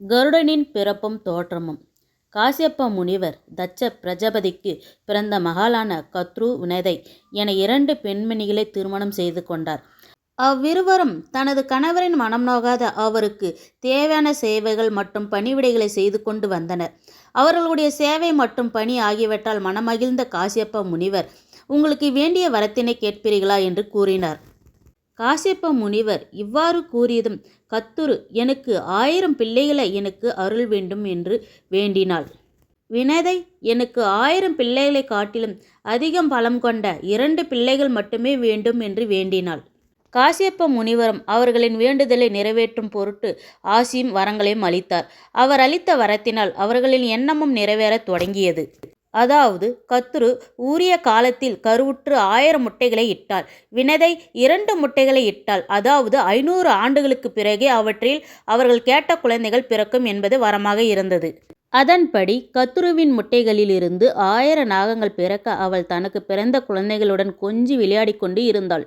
கருடனின் பிறப்பும் தோற்றமும். காசியப்ப முனிவர் தட்ச பிரஜபதிக்கு பிறந்த மகளான கத்ரு வினதை என இரண்டு பெண்மணிகளை திருமணம் செய்து கொண்டார். அவ்விருவரும் தனது கணவரின் மனம் நோகாத அவருக்கு தேவையான சேவைகள் மற்றும் பணிவிடைகளை செய்து கொண்டு வந்தனர். அவர்களுடைய சேவை மற்றும் பணி ஆகியவற்றால் மனமகிழ்ந்த காசியப்ப முனிவர் உங்களுக்கு வேண்டிய வரத்தினை கேட்பீர்களா? என்று கூறினார். காசியப்ப முனிவர் இவ்வாறு கூறியதும் கத்துரு எனக்கு ஆயிரம் பிள்ளைகளை எனக்கு அருள் வேண்டும் என்று வேண்டினாள். வினதை எனக்கு ஆயிரம் பிள்ளைகளை காட்டிலும் அதிகம் பலம் கொண்ட இரண்டு பிள்ளைகள் மட்டுமே வேண்டும் என்று வேண்டினாள். காசியப்ப முனிவரும் அவர்களின் வேண்டுதலை நிறைவேற்றும் பொருட்டு ஆசியும் வரங்களையும் அளித்தார். அவர் அளித்த வரத்தினால் அவர்களின் எண்ணமும் நிறைவேறத் தொடங்கியது. அதாவது கத்துரு ஊரிய காலத்தில் கருவுற்று ஆயிரம் முட்டைகளை இட்டாள். வினதை இரண்டு முட்டைகளை இட்டாள். அதாவது ஐநூறு ஆண்டுகளுக்கு பிறகே அவற்றில் அவர்கள் கேட்ட குழந்தைகள் பிறக்கும் என்பது வரமாக இருந்தது. அதன்படி கத்துருவின் முட்டைகளிலிருந்து ஆயிர நாகங்கள் பிறக்க அவள் தனக்கு பிறந்த குழந்தைகளுடன் கொஞ்சி விளையாடிக்கொண்டு இருந்தாள்.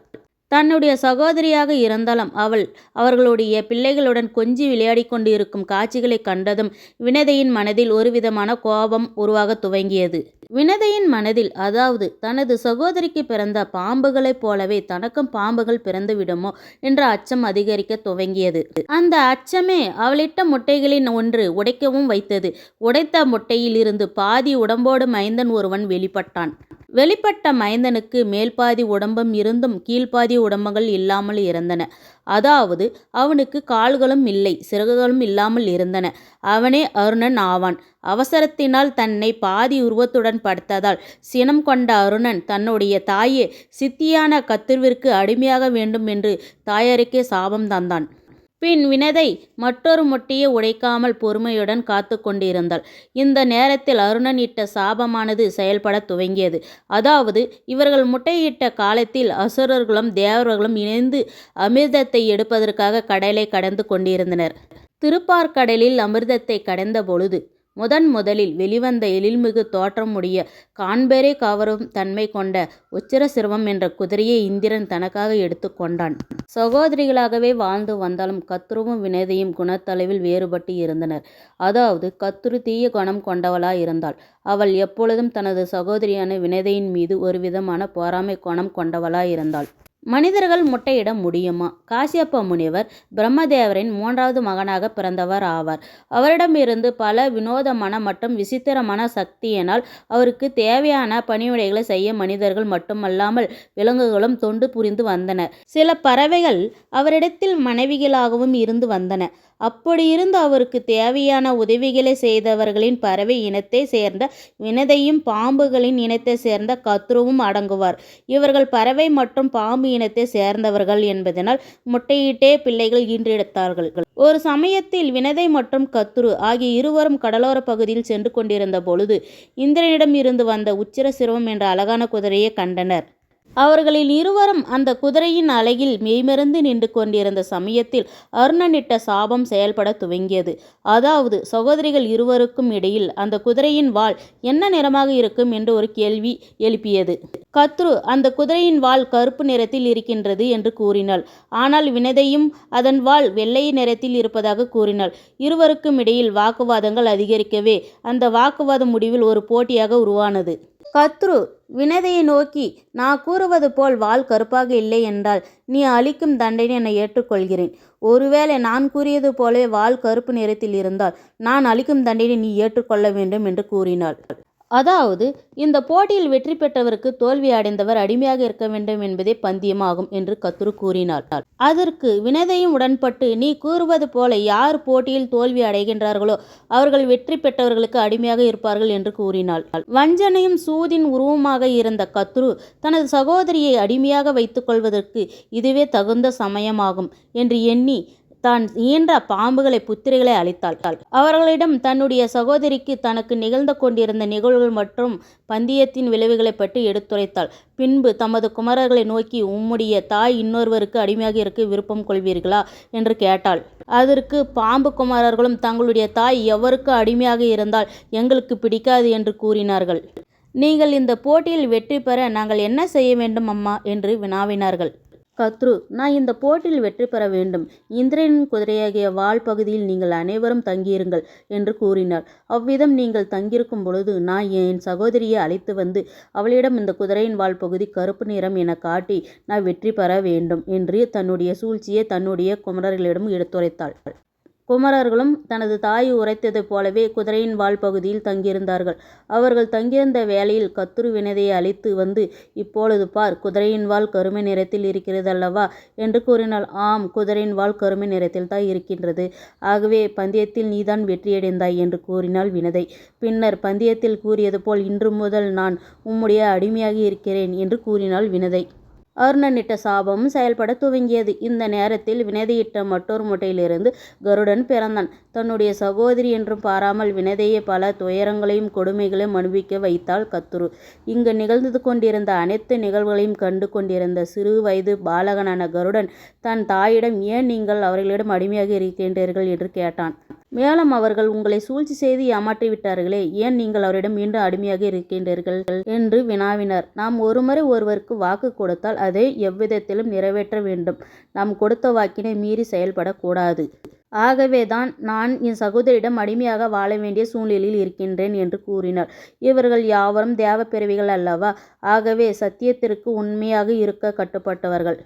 தன்னுடைய சகோதரியாக இருந்தாலும் அவள் அவர்களுடைய பிள்ளைகளுடன் கொஞ்சி விளையாடிக் கொண்டு இருக்கும் காட்சிகளை கண்டதும் வினதையின் மனதில் ஒருவிதமான கோபம் உருவாக துவங்கியது. வினதையின் மனதில் அதாவது தனது சகோதரிக்கு பிறந்த பாம்புகளைப் போலவே தனக்கும் பாம்புகள் பிறந்து விடுமோ என்ற அச்சம் அதிகரிக்க துவங்கியது. அந்த அச்சமே அவளிட்ட முட்டைகளின் ஒன்று உடைக்கவும் வைத்தது. உடைத்த முட்டையில் இருந்து பாதி உடம்போடு மைந்தன் ஒருவன் வெளிப்பட்டான். வெளிப்பட்ட மைந்தனுக்கு மேல்பாதி உடம்பும் இருந்தும் கீழ்பாதி உடம்புகள் இல்லாமல் இருந்தன. அதாவது அவனுக்கு கால்களும் இல்லை சிறகுகளும் இல்லாமல் இருந்தன. அவனே அருணன் ஆவான். அவசரத்தினால் தன்னை பாதி உருவத்துடன் படுத்ததால் சினம் கொண்ட அருணன் தன்னுடைய தாயே சித்தியான கத்துருவிற்கு அடிமையாக வேண்டும் என்று தாயாருக்கே சாபம் தந்தான். பின் வினதை மற்றொரு முட்டையை உடைக்காமல் பொறுமையுடன் காத்து கொண்டிருந்தாள். இந்த நேரத்தில் அருணன் இட்ட சாபமானது செயல்பட துவங்கியது. அதாவது இவர்கள் முட்டையிட்ட காலத்தில் அசுரர்களும் தேவர்களும் இணைந்து அமிர்தத்தை எடுப்பதற்காக கடலை கடந்து கொண்டிருந்தனர். திருப்பார்கடலில் அமிர்தத்தை கடந்த பொழுது முதன் முதலில் வெளிவந்த எழில்மிகு தோற்றமுடைய காண்பேரே கவரும் தன்மை கொண்ட உச்சிர சிறுவம் என்ற குதிரையை இந்திரன் தனக்காக எடுத்து கொண்டான். சகோதரிகளாகவே வாழ்ந்து வந்தாலும் கத்துருவும் வினதையும் குணத்தளவில் வேறுபட்டு இருந்தனர். அதாவது கத்துரு தீய குணம் கொண்டவளாய் இருந்தாள். அவள் எப்பொழுதும் தனது சகோதரியான வினதையின் மீது ஒரு விதமான பொறாமை குணம் கொண்டவளாய் இருந்தாள். மனிதர்கள் முட்டையிட முடியுமா? காசியப்ப முனிவர் பிரம்மதேவரின் மூன்றாவது மகனாக பிறந்தவர் ஆவார். அவரிடமிருந்து பல வினோதமான மற்றும் விசித்திரமான சக்தியினால் அவருக்கு தேவையான பணிவிடைகளை செய்ய மனிதர்கள் மட்டுமல்லாமல் விலங்குகளும் தொண்டு புரிந்து வந்தன. சில பறவைகள் அவரிடத்தில் மனைவிகளாகவும் இருந்து வந்தன. அப்படியிருந்து அவருக்கு தேவையான உதவிகளை செய்தவர்களின் பறவை இனத்தை சேர்ந்த வினதையும் பாம்புகளின் இனத்தை சேர்ந்த கத்ருவும் அடங்குவார். இவர்கள் பறவை மற்றும் பாம்பு இனத்தை சேர்ந்தவர்கள் என்பதனால் முட்டையிட்டே பிள்ளைகள் ஈன்றெடுத்தார்கள். ஒரு சமயத்தில் வினதை மற்றும் கத்துரு ஆகிய இருவரும் கடலோர பகுதியில் சென்று கொண்டிருந்த பொழுது இந்திரனிடம் இருந்து வந்த உச்சிர சிரமம் என்ற அழகான குதிரையை கண்டனர். அவர்களில் இருவரும் அந்த குதிரையின் அலையில் மெய்மறந்து நின்று கொண்டிருந்த சமயத்தில் அருணனிட்ட சாபம் செயல்பட துவங்கியது. அதாவது சகோதரிகள் இருவருக்கும் இடையில் அந்த குதிரையின் வாள் என்ன நிறமாக இருக்கும் என்று ஒரு கேள்வி எழுப்பியது. கத்ரு அந்த குதிரையின் வாள் கருப்பு நிறத்தில் இருக்கின்றது என்று கூறினாள். ஆனால் வினதையும் அதன் வாள் வெள்ளை நிறத்தில் இருப்பதாக கூறினாள். இருவருக்கும் இடையில் வாக்குவாதங்கள் அதிகரிக்கவே அந்த வாக்குவாத முடிவில் ஒரு போட்டியாக உருவானது. கத்ரு வினதையை நோக்கி நான் கூறுவது போல் வால் கருப்பாக இல்லை என்றால் நீ அளிக்கும் தண்டனை என ஏற்றுக்கொள்கிறேன். ஒருவேளை நான் கூறியது போலவே வால் கருப்பு நிறத்தில் இருந்தால் நான் அளிக்கும் தண்டனை நீ ஏற்றுக்கொள்ள வேண்டும் என்று கூறினாள். அதாவது இந்த போட்டியில் வெற்றி பெற்றவருக்கு தோல்வி அடைந்தவர் அடிமையாக இருக்க வேண்டும் என்பதே பந்தியமாகும் என்று கத்துரு கூறினார். அதற்கு வினதையும் உடன்பட்டு நீ கூறுவது போல யார் போட்டியில் தோல்வி அடைகின்றார்களோ அவர்கள் வெற்றி பெற்றவர்களுக்கு அடிமையாக இருப்பார்கள் என்று கூறினாள். வஞ்சனையும் சூதின் உருவமாக இருந்த கத்ரு தனது சகோதரியை அடிமையாக வைத்துக் கொள்வதற்கு இதுவே தகுந்த சமயமாகும் என்று எண்ணி தான் ஈன்ற பாம்புகளை புத்திரிகளை அளித்தாள் அவர்களிடம் தன்னுடைய சகோதரிக்கு தனக்கு நிகழ்ந்து கொண்டிருந்த நிகழ்வுகள் மற்றும் பந்தயத்தின் விளைவுகளை பற்றி எடுத்துரைத்தாள். பின்பு தமது குமரர்களை நோக்கி உம்முடைய தாய் இன்னொருவருக்கு அடிமையாக இருக்க விருப்பம் கொள்வீர்களா? என்று கேட்டாள். அதற்கு பாம்பு குமாரர்களும் தங்களுடைய தாய் எவருக்கு அடிமையாக இருந்தால் எங்களுக்கு பிடிக்காது என்று கூறினார்கள். நீங்கள் இந்த போட்டியில் வெற்றி பெற நாங்கள் என்ன செய்ய வேண்டும் அம்மா? என்று வினாவினார்கள். கத்ரு நான் இந்த போட்டியில் வெற்றி பெற வேண்டும். இந்திரனின் குதிரையாகிய வால் பகுதியில் நீங்கள் அனைவரும் தங்கியிருங்கள் என்று கூறினார். அவ்விதம் நீங்கள் தங்கியிருக்கும் பொழுது நான் என் சகோதரியை அழைத்து வந்து அவளிடம் இந்த குதிரையின் வால் பகுதி கருப்பு நிறம் என காட்டி நான் வெற்றி பெற வேண்டும் என்று தன்னுடைய சூழ்ச்சியை தன்னுடைய குமரர்களிடம் எடுத்துரைத்தாள். குமரர்களும் தனது தாய் உரைத்ததைப் போலவே குதிரையின் வால் பகுதியில் தங்கியிருந்தார்கள். அவர்கள் தங்கியிருந்த வேளையில் கத்துரு வினதையை அழைத்து வந்து இப்பொழுது பார் குதிரையின் வால் கருமை நிறத்தில் இருக்கிறதல்லவா? என்று கூறினாள். ஆம் குதிரையின் வால் கருமை நிறத்தில் தான் இருக்கின்றது. ஆகவே பந்தயத்தில் நீதான் வெற்றியடைந்தாய் என்று கூறினாள் வினதை. பின்னர் பந்தயத்தில் கூறியது போல் இன்று முதல் நான் உம்முடைய அடிமையாக இருக்கிறேன் என்று கூறினாள் வினதை. அருணனிட்ட சாபமும் செயல்பட துவங்கியது. இந்த நேரத்தில் வினதையிட்ட மற்றொரு முட்டையிலிருந்து கருடன் பிறந்தான். தன்னுடைய சகோதரி என்றும் பாராமல் வினதையை பல துயரங்களையும் கொடுமைகளையும் அனுபவிக்க வைத்தாள் கத்துரு இங்கு நிகழ்ந்து கொண்டிருந்த அனைத்து நிகழ்வுகளையும் கண்டு கொண்டிருந்த சிறு வயது பாலகனான கருடன் தன் தாயிடம் ஏன் நீங்கள் அவர்களிடம் அடிமையாக இருக்கின்றீர்கள் என்று கேட்டான். மேலும் அவர்கள் உங்களை சூழ்ச்சி செய்து ஏமாற்றி விட்டார்களே. ஏன் நீங்கள் அவரிடம் மீண்டும் அடிமையாக இருக்கின்றீர்கள்? என்று வினாவினர். நாம் ஒருமுறை ஒருவருக்கு வாக்கு கொடுத்தால் அதை எவ்விதத்திலும் நிறைவேற்ற வேண்டும். நாம் கொடுத்த வாக்கினை மீறி செயல்படக்கூடாது. ஆகவேதான் நான் என் சகோதரியிடம் அடிமையாக வாழ வேண்டிய சூழ்நிலையில் இருக்கின்றேன் என்று கூறினார். இவர்கள் யாவரும் தேவ பிறவிகள் அல்லவா? ஆகவே சத்தியத்திற்கு உண்மையாக இருக்க கட்டுப்பட்டவர்கள்.